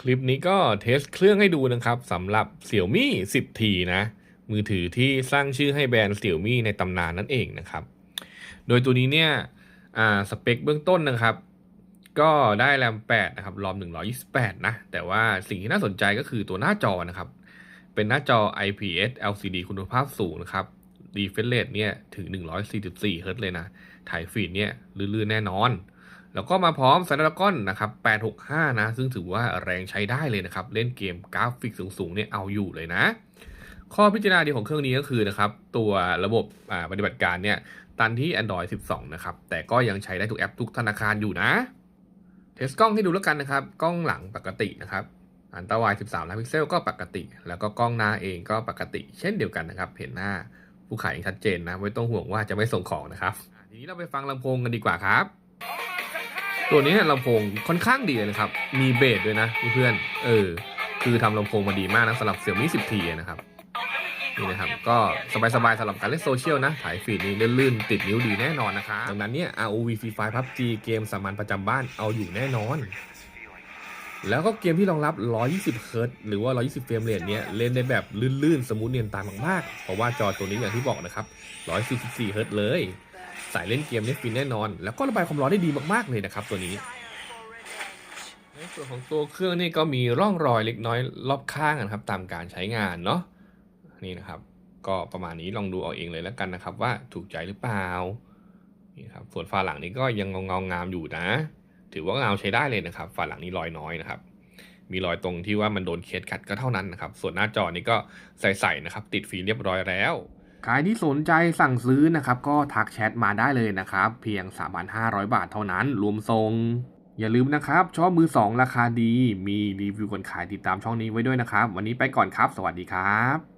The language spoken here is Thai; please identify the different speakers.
Speaker 1: คลิปนี้ก็เทสเครื่องให้ดูนะครับสำหรับ Xiaomi 10T นะ มือถือที่สร้างชื่อให้แบรนด์ Xiaomi ในตำนานนั่นเองนะครับ โดยตัวนี้เนี่ยสเปคเบื้องต้นนะครับ ก็ได้แรม 8 นะครับ รอม 128 นะ แต่ว่าสิ่งที่น่าสนใจก็คือตัวหน้าจอนะครับ เป็นหน้าจอ IPS LCD คุณภาพสูงนะครับ refresh rate เนี่ยถึง 144 เฮิรตซ์เลยนะ ถ่ายฟีดเนี่ยลื่นๆแน่นอน แล้วก็มาพร้อม Snapdragon นะครับ 865 นะ ซึ่งถือว่าแรงใช้ได้เลยนะครับ เล่นเกมกราฟิกสูงๆเนี่ยเอาอยู่เลยนะ ข้อพิจารณาดีของเครื่องนี้ก็คือนะครับ ตัวระบบปฏิบัติการเนี่ยตันที่ Android 12 นะครับ แต่ก็ยังใช้ได้ทุกแอปทุกธนาคารอยู่นะเทสกล้องให้ดูแล้วกันนะครับ กล้องหลังปกตินะครับ อันตราย 13 ล้านพิกเซลก็ปกติ แล้วก็กล้องหน้าเองก็ปกติ เช่นเดียวกันนะครับ เห็นหน้าผู้ขายอย่างชัดเจนนะ ไม่ต้องห่วงว่าจะไม่ส่งของนะครับ ทีนี้เราไปฟังลำโพงกันดีกว่าครับ ตัวนี้เนี่ยลำโพงค่อนข้างดีเลยนะครับ มีเบสด้วยนะเพื่อนเออ คือทำลำโพงมาดีมากนะสำหรับ Xiaomi 10T นะครับนี่นะครับ ก็สบายๆสำหรับการเล่นโซเชียลนะถ่ายฟีดนี้ลื่นๆ ติดนิ้วดีแน่นอนนะครับดังนั้นเนี่ย ROV Free Fire PUBG เกมสามัญประจำบ้านเอาอยู่แน่นอน แล้วก็เกมที่รองรับ 120เฮิรตหรือว่า 120เฟรมเรทเนี่ยเล่นได้แบบลื่นๆ สมูทเนียนตามมากๆ เพราะว่าจอตัวนี้อย่างที่บอกนะครับ 144เฮิรตเลย สายเล่นเกมเนี่ยฟินแน่นอน แล้วก็ระบายความร้อนได้ดีมากๆเลยนะครับตัวนี้ในส่วนของตัวเครื่องนี่ก็มีร่องรอยเล็กน้อยรอบข้างนะครับ ตามการใช้งานเนาะนี่นะครับ ก็ประมาณนี้ลองดูเอาเองเลยแล้วกันนะครับ ว่าถูกใจหรือเปล่านี่ครับส่วนฝาหลังนี้ก็ยังเงาๆงามอยู่นะ ถือว่าเงาใช้ได้เลยนะครับฝาหลังนี้รอยน้อยนะครับ มีรอยตรงที่ว่ามันโดนเคสกัดก็เท่านั้นนะครับ ส่วนหน้าจอนี้ก็ใส่ๆนะครับ ติดฟิล์มเรียบร้อยแล้ว ใครที่สนใจสั่งซื้อนะครับก็ทักแชทมาได้เลยนะครับเพียง 3,500 บาทเท่านั้นรวมทรง อย่าลืมนะครับชอบมือ 2 ราคาดี มีรีวิวก่อนขายติดตามช่องนี้ไว้ด้วยนะครับ วันนี้ไปก่อนครับ สวัสดีครับ